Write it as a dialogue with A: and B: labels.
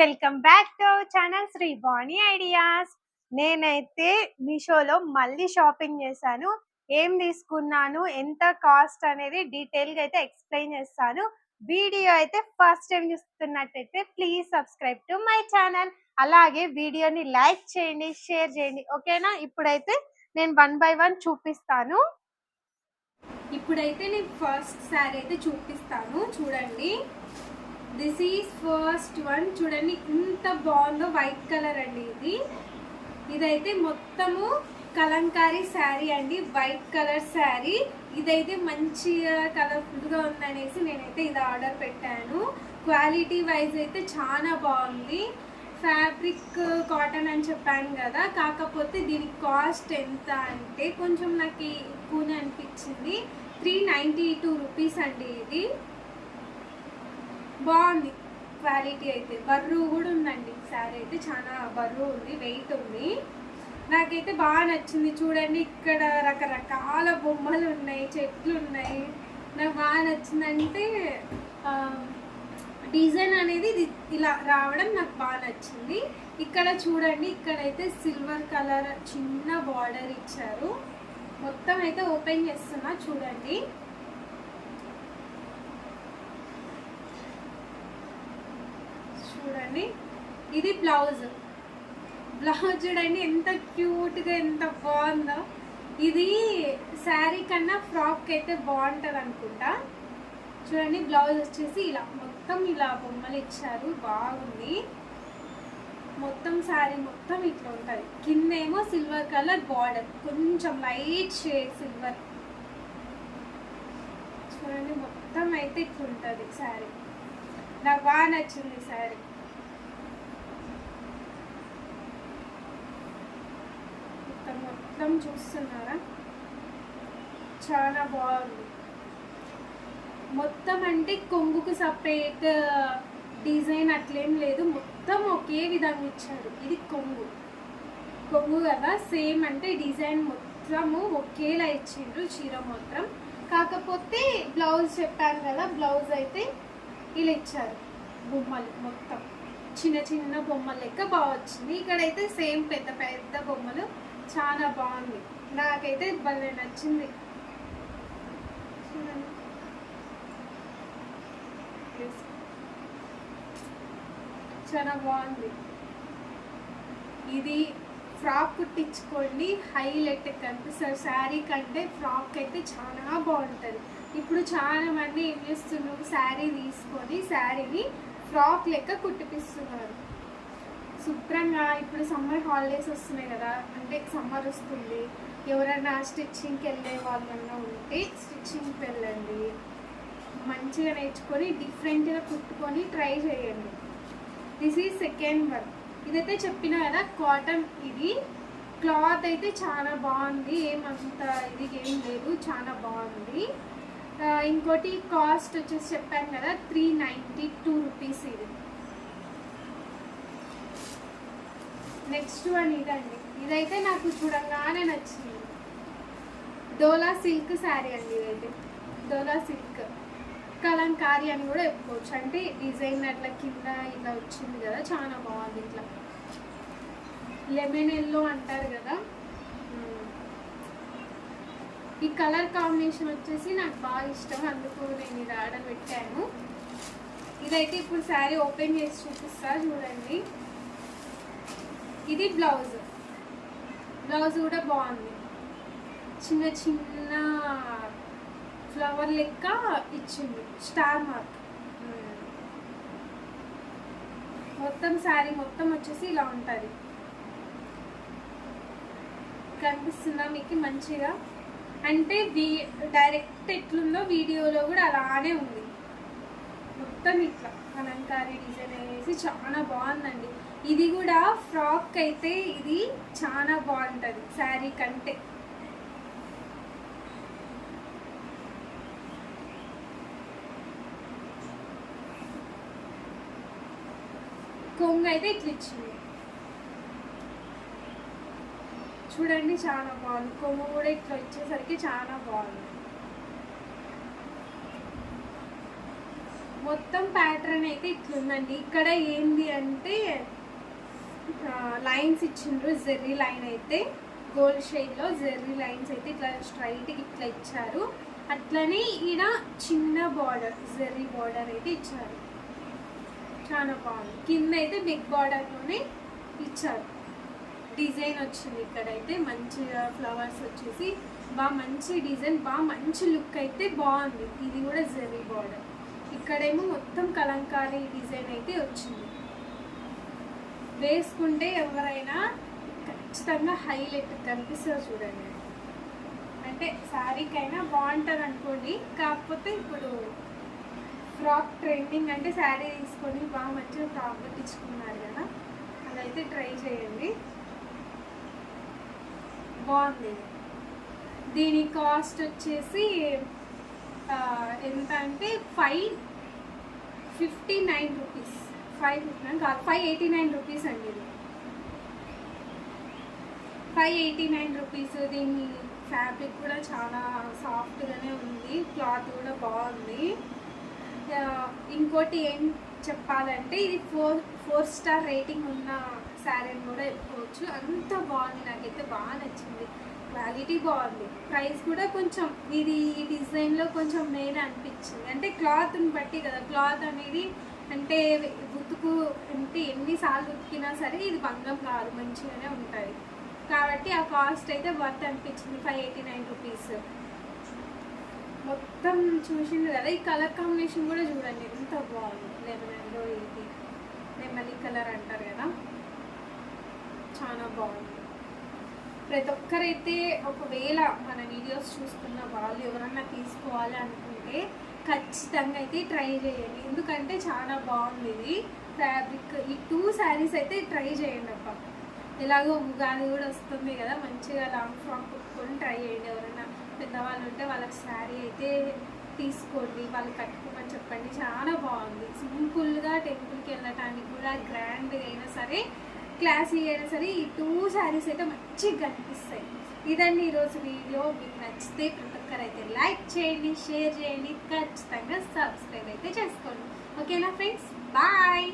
A: Welcome back to channel Sri Bani ideas. నేనైతే మీషోలో మళ్ళీ షాపింగ్ చేశాను. ఏం తీసుకున్నాను ఎంత కాస్ట్ అనేది డీటెయిల్గా అయితే ఎక్స్ప్లెయిన్ చేస్తాను. వీడియో అయితే ఫస్ట్ టైం చూస్తున్నట్టయితే please subscribe to my channel. అలాగే వీడియోని లైక్ చేయండి షేర్ చేయండి. ఓకేనా? ఇప్పుడైతే నేను వన్ బై వన్ చూపిస్తాను. ఇప్పుడైతే నేను ఫస్ట్ శారీ అయితే చూపిస్తాను. చూడండి. దిస్ ఈజ్ ఫస్ట్ వన్ చూడండి ఇంత బాగుందో వైట్ కలర్ అండి ఇది. ఇదైతే మొత్తము కలంకారీ శారీ అండి వైట్ కలర్ శారీ. ఇదైతే మంచిగా కలర్ఫుల్గా ఉందనేసి నేనైతే ఇది ఆర్డర్ పెట్టాను. క్వాలిటీ వైజ్ అయితే చాలా బాగుంది. ఫ్యాబ్రిక్ కాటన్ అని చెప్పాను కదా. కాకపోతే దీని కాస్ట్ ఎంత అంటే కొంచెం నాకు ఎక్కువనే అనిపించింది. త్రీ నైంటీ టూ రూపీస్ అండి ఇది. బాగుంది. క్వాలిటీ అయితే. బర్రూ కూడా ఉందండి. శారీ అయితే చాలా బరువు ఉంది వెయిట్ ఉంది. నాకైతే బాగా నచ్చింది. చూడండి ఇక్కడ రకరకాల బొమ్మలు ఉన్నాయి చెట్లు ఉన్నాయి. నాకు బాగా నచ్చిందంటే డిజైన్ అనేది ఇది ఇలా రావడం నాకు బాగా నచ్చింది. ఇక్కడ చూడండి ఇక్కడైతే సిల్వర్ కలర్ చిన్న బార్డర్ ఇచ్చారు. మొత్తం అయితే ఓపెన్ చేస్తున్నా చూడండి. చూడండి. ఇది బ్లౌజ్. బ్లౌజ్ చూడండి ఎంత క్యూట్గా ఎంత బాగుందో. ఇది శారీ కన్నా ఫ్రాక్ అయితే బాగుంటుంది అనుకుంటా. చూడండి బ్లౌజ్ వచ్చేసి ఇలా మొత్తం ఇలా బొమ్మలు ఇచ్చారు బాగుంది. మొత్తం శారీ మొత్తం ఇట్లా ఉంటుంది. కిందేమో సిల్వర్ కలర్ బార్డర్ కొంచెం లైట్ షేడ్ సిల్వర్. చూడండి మొత్తం అయితే ఇట్లా ఉంటుంది శారీ. నాకు బాగా నచ్చింది శారీ. మొత్తం చూస్తున్నారా? చాలా బాగుంది. మొత్తం అంటే కొంగుకు సపరేట్ డిజైన్ అట్లేం లేదు. మొత్తం ఒకే విధంగా ఇచ్చారు. ఇది కొంగు. కొంగు కదా? సేమ్ అంటే డిజైన్ మొత్తము ఒకేలా ఇచ్చిండ్రు చీర మొత్తం కాకపోతే బ్లౌజ్ చెప్పాను కదా బ్లౌజ్ అయితే ఇలా ఇచ్చారు. బొమ్మలు మొత్తం. చిన్న చిన్న బొమ్మలు లెక్క బాగా వచ్చింది. ఇక్కడైతే సేమ్ పెద్ద పెద్ద బొమ్మలు. చాలా బాగుంది. నాకైతే భలే నచ్చింది. చాలా బాగుంది. ఇది ఫ్రాక్ కుట్టించుకోండి హైలైట్ కనిపిస్తారు శారీ కంటే ఫ్రాక్ అయితే చాలా బాగుంటుంది. ఇప్పుడు చాలా మంది ఏం చేస్తున్నారు? శారీ తీసుకొని శారీని ఫ్రాక్ లెక్క కుట్టిపిస్తున్నారు. శుభ్రంగా ఇప్పుడు సమ్మర్ హాలిడేస్ వస్తున్నాయి కదా అంటే సమ్మర్ వస్తుంది. ఎవరైనా స్టిచ్చింగ్కి వెళ్ళే వాళ్ళన్నా ఉంటే స్టిచ్చింగ్కి వెళ్ళండి. మంచిగా నేర్చుకొని డిఫరెంట్గా కుట్టుకొని ట్రై చేయండి. దిస్ ఈజ్ సెకండ్ వన్ ఇదైతే చెప్పిన కదా కాటన్ ఇది. క్లాత్ అయితే చాలా బాగుంది. ఏమంత ఇది ఏం లేదు చాలా బాగుంది. ఇంకోటి కాస్ట్ వచ్చేసి చెప్పాను కదా త్రీ నైంటీ టూ రూపీస్ ఇది. నెక్స్ట్ వన్ ఇదండి. ఇదైతే నాకు చూడంగానే నచ్చింది. డోలా సిల్క్ శారీ అండి ఇదైతే. డోలా సిల్క్. కలంకారీ అని కూడా చెప్పుకోవచ్చు. అంటే డిజైన్ అట్లా కింద ఇలా వచ్చింది కదా చాలా బాగుంది ఇట్లా. లెమన్ ఎల్లో అంటారు కదా. ఈ కలర్ కాంబినేషన్ వచ్చేసి నాకు బాగా ఇష్టం. అందుకు నేను ఇది ఆర్డర్ పెట్టాను. ఇదైతే ఇప్పుడు శారీ ఓపెన్ చేసి చూపిస్తా చూడండి. ఇది బ్లౌజ్. బ్లౌజ్ కూడా బాగుంది. చిన్న చిన్న ఫ్లవర్ లెక్క ఇచ్చింది. Star mark. మొత్తం శారీ మొత్తం వచ్చేసి ఇలా ఉంటుంది. కనిపిస్తుందా మీకు మంచిగా? అంటే వీ డైరెక్ట్ ఎట్లుందో వీడియోలో కూడా అలానే ఉంది. మొత్తం ఇట్లా. అలంకారీ డిజైన్ అనేసి చాలా బాగుందండి. ఇది కూడా ఫ్రాక్ అయితే ఇది చాలా బాగుంటుంది శారీ కంటే. కొంగు అయితే ఇట్లా ఇచ్చింది. చూడండి చాలా బాగుంది. కొమ్ము కూడా ఇట్లా వచ్చేసరికి చాలా బాగుంది. మొత్తం ప్యాటర్న్ అయితే ఇట్లుందండి. ఇక్కడ ఏంది అంటే లైన్స్ ఇచ్చిండ్రు జెర్రీ లైన్ అయితే. గోల్డ్ షేడ్లో జెర్రీ లైన్స్ అయితే ఇట్లా స్ట్రైట్గా ఇట్లా ఇచ్చారు. అట్లనే ఈడ చిన్న బార్డర్ జెర్రీ బార్డర్ అయితే ఇచ్చారు. చాలా బాగుంది. కింద అయితే బిగ్ బార్డర్లోనే ఇచ్చారు. డిజైన్ వచ్చింది ఇక్కడైతే. మంచిగా ఫ్లవర్స్ వచ్చేసి బాగా మంచి డిజైన్ బాగా మంచి లుక్ అయితే బాగుంది. ఇది కూడా జెర్రీ బార్డర్ ఇక్కడేమో మొత్తం కలంకారీ డిజైన్ అయితే వచ్చింది. వేసుకుంటే ఎవరైనా ఖచ్చితంగా హైలైట్ కనిపిస్తుంది చూడండి. అంటే శారీకైనా బాగుంటుంది అనుకోండి. కాకపోతే ఇప్పుడు ఫ్రాక్ ట్రెండింగ్ అంటే శారీ తీసుకొని బాగా మంచిగా ఫ్రాక్ పెట్టించుకున్నారు కదా. అదైతే ట్రై చేయండి. బాగుంది. దీని కాస్ట్ వచ్చేసి ఎంత అంటే five fifty nine rupees. Five fifty nine కాదు ఫైవ్ ఎయిటీ నైన్ రూపీస్ అండి ఇది. ఫైవ్ ఎయిటీ నైన్ రూపీస్ దీని ఫ్యాబ్రిక్ కూడా చాలా సాఫ్ట్గానే ఉంది క్లాత్ కూడా బాగుంది. ఇంకోటి ఏం చెప్పాలంటే ఇది ఫోర్ ఫోర్ స్టార్ రేటింగ్ ఉన్న శారీ అని కూడా చెప్పుకోవచ్చు అంత బాగుంది నాకైతే బాగా నచ్చింది. క్వాలిటీ బాగుంది. ప్రైస్ కూడా కొంచెం ఇది ఈ డిజైన్లో కొంచెం మేలు అనిపించింది. అంటే క్లాత్ని బట్టి కదా క్లాత్ అనేది అంటే ఉతుకు అంటే ఎన్నిసార్లు ఉతికినా సరే ఇది భంగం కాదు మంచిగానే ఉంటుంది కాబట్టి ఆ కాస్ట్ అయితే వర్త్ అనిపించింది ఫైవ్ ఎయిటీ నైన్ రూపీస్. మొత్తం చూసింది కదా ఈ కలర్ కాంబినేషన్ కూడా చూడండి ఎంత బాగుంది. లెమన్ అండ్ ఇది నెమలి కలర్ అంటారు కదా చాలా బాగుంది. ప్రతి ఒక్కరైతే ఒకవేళ మన వీడియోస్ చూస్తున్న వాళ్ళు ఎవరన్నా తీసుకోవాలి అనుకుంటే ఖచ్చితంగా అయితే ట్రై చేయండి. ఎందుకంటే చాలా బాగుంది ఇది. ఫ్యాబ్రిక్ ఈ టూ శారీస్ అయితే ట్రై చేయండి అబ్బా. ఎలాగో ఉగాది కూడా వస్తుంది కదా మంచిగా లాంగ్ ఫ్రాక్ కుట్టుకొని ట్రై చేయండి ఎవరైనా పెద్దవాళ్ళు ఉంటే వాళ్ళకి శారీ అయితే తీసుకోండి వాళ్ళు కట్టుకోమని చెప్పండి. చాలా బాగుంది. సింపుల్గా టెంపుల్కి వెళ్ళటానికి కూడా గ్రాండ్గా అయినా సరే క్లాసీ అయినా సరే ఈ టూ శారీస్ అయితే మంచిగా కనిపిస్తాయి. ఇదండి ఈరోజు వీడియో. మీకు నచ్చితే ప్రతి ఒక్కరైతే లైక్ చేయండి షేర్ చేయండి. ఖచ్చితంగా సబ్స్క్రైబ్ అయితే చేసుకోండి. ఓకేనా ఫ్రెండ్స్? బాయ్!